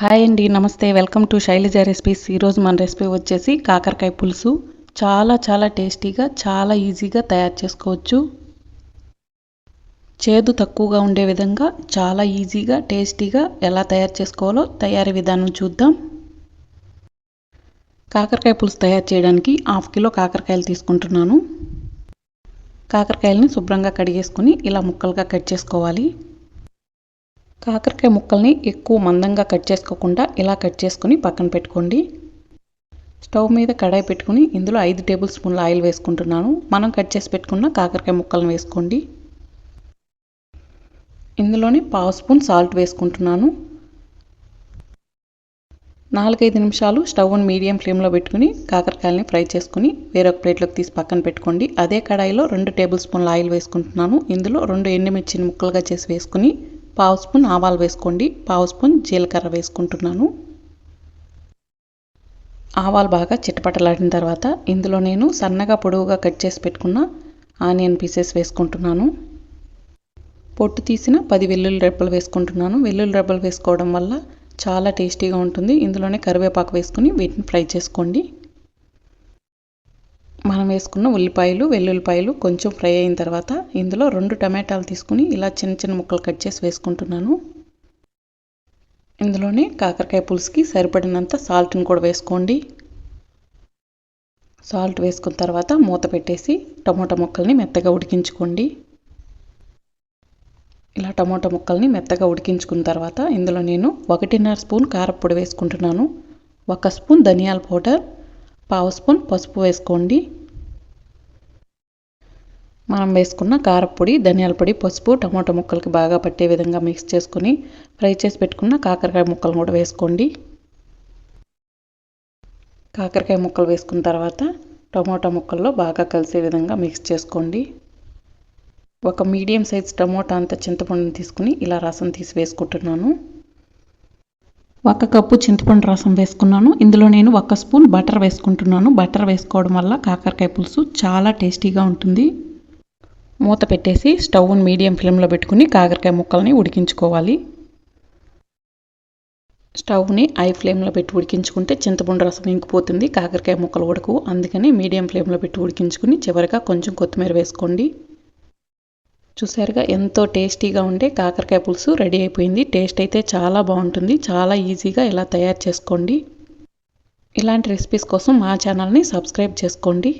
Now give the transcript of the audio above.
Hi అండి నమస్తే. Welcome to Shailaja recipes. ఈరోజు మన రెసిపీ వచ్చేసి కాకరకాయ పులుసు. చాలా చాలా టేస్టీగా చాలా ఈజీగా తయారు చేసుకోవచ్చు. చేదు తక్కువగా ఉండే విధంగా చాలా ఈజీగా టేస్టీగా ఎలా తయారు చేసుకోవాలో తయారీ విధానం చూద్దాం. కాకరకాయ పులుసు తయారు చేయడానికి హాఫ్ కిలో కాకరకాయలు తీసుకుంటున్నాను. కాకరకాయలని శుభ్రంగా కడిగేసుకుని ఇలా ముక్కలుగా కట్ చేసుకోవాలి. కాకరకాయ ముక్కల్ని ఎక్కువ మందంగా కట్ చేసుకోకుండా ఇలా కట్ చేసుకుని పక్కన పెట్టుకోండి. స్టవ్ మీద కడాయి పెట్టుకుని ఇందులో ఐదు టేబుల్ స్పూన్ల ఆయిల్ వేసుకుంటున్నాను. మనం కట్ చేసి పెట్టుకున్న కాకరకాయ ముక్కలను వేసుకోండి. ఇందులోనే పావు స్పూన్ సాల్ట్ వేసుకుంటున్నాను. నాలుగైదు నిమిషాలు స్టవ్ని మీడియం ఫ్లేమ్లో పెట్టుకుని కాకరకాయలని ఫ్రై చేసుకుని వేరొక ప్లేట్లోకి తీసి పక్కన పెట్టుకోండి. అదే కడాయిలో రెండు టేబుల్ స్పూన్ల ఆయిల్ వేసుకుంటున్నాను. ఇందులో రెండు ఎండుమిర్చిని ముక్కలుగా చేసి వేసుకుని పావు స్పూన్ ఆవాలు వేసుకోండి. పావు స్పూన్ జీలకర్ర వేసుకుంటున్నాను. ఆవాలు బాగా చిట్టపట్టలాడిన తర్వాత ఇందులో నేను సన్నగా పొడవుగా కట్ చేసి పెట్టుకున్న ఆనియన్ పీసెస్ వేసుకుంటున్నాను. పొట్టు తీసిన పది వెల్లుల్లి రెబ్బలు వేసుకుంటున్నాను. వెల్లుల్లి రెబ్బలు వేసుకోవడం వల్ల చాలా టేస్టీగా ఉంటుంది. ఇందులోనే కరివేపాకు వేసుకుని వీటిని ఫ్రై చేసుకోండి. వేసుకున్న ఉల్లిపాయలు వెల్లుల్లిపాయలు కొంచెం ఫ్రై అయిన తర్వాత ఇందులో రెండు టమాటాలు తీసుకుని ఇలా చిన్న చిన్న ముక్కలు కట్ చేసి వేసుకుంటున్నాను. ఇందులోనే కాకరకాయ పులుసుకి సరిపడినంత సాల్ట్ని కూడా వేసుకోండి. సాల్ట్ వేసుకున్న తర్వాత మూత పెట్టేసి టమోటా ముక్కల్ని మెత్తగా ఉడికించుకోండి. ఇలా టమోటా ముక్కల్ని మెత్తగా ఉడికించుకున్న తర్వాత ఇందులో నేను ఒకటిన్నర స్పూన్ కారపొడి వేసుకుంటున్నాను. ఒక స్పూన్ ధనియాల పౌడర్ పావు స్పూన్ పసుపు వేసుకోండి. మనం వేసుకున్న కారపొడి ధనియాల పొడి పసుపు టమాటో ముక్కలకి బాగా పట్టే విధంగా మిక్స్ చేసుకొని ఫ్రై చేసి పెట్టుకున్న కాకరకాయ ముక్కలను కూడా వేసుకోండి. కాకరకాయ ముక్కలు వేసుకున్న తర్వాత టమోటా ముక్కల్లో బాగా కలిసే విధంగా మిక్స్ చేసుకోండి. ఒక మీడియం సైజ్ టమోటా అంత చింతపండుని తీసుకుని ఇలా రసం తీసి వేసుకుంటున్నాను. ఒక కప్పు చింతపండు రసం వేసుకున్నాను. ఇందులో నేను ఒక స్పూన్ బటర్ వేసుకుంటున్నాను. బటర్ వేసుకోవడం వల్ల కాకరకాయ పులుసు చాలా టేస్టీగా ఉంటుంది. మూత పెట్టేసి స్టవ్ని మీడియం ఫ్లేమ్లో పెట్టుకుని కాకరకాయ ముక్కల్ని ఉడికించుకోవాలి. స్టవ్ని ఐ ఫ్లేమ్లో పెట్టి ఉడికించుకుంటే చింతపండు రసం ఇంకిపోతుంది కాకరకాయ ముక్కలు ఉడకు అందుకని మీడియం ఫ్లేమ్లో పెట్టి ఉడికించుకుని చివరిగా కొంచెం కొత్తిమీర వేసుకోండి. చూసారుగా ఎంతో టేస్టీగా ఉండే కాకరకాయ పులుసు రెడీ అయిపోయింది. టేస్ట్ అయితే చాలా బాగుంటుంది. చాలా ఈజీగా ఇలా తయారు చేసుకోండి. ఇలాంటి రెసిపీస్ కోసం మా ఛానల్ని సబ్స్క్రైబ్ చేసుకోండి.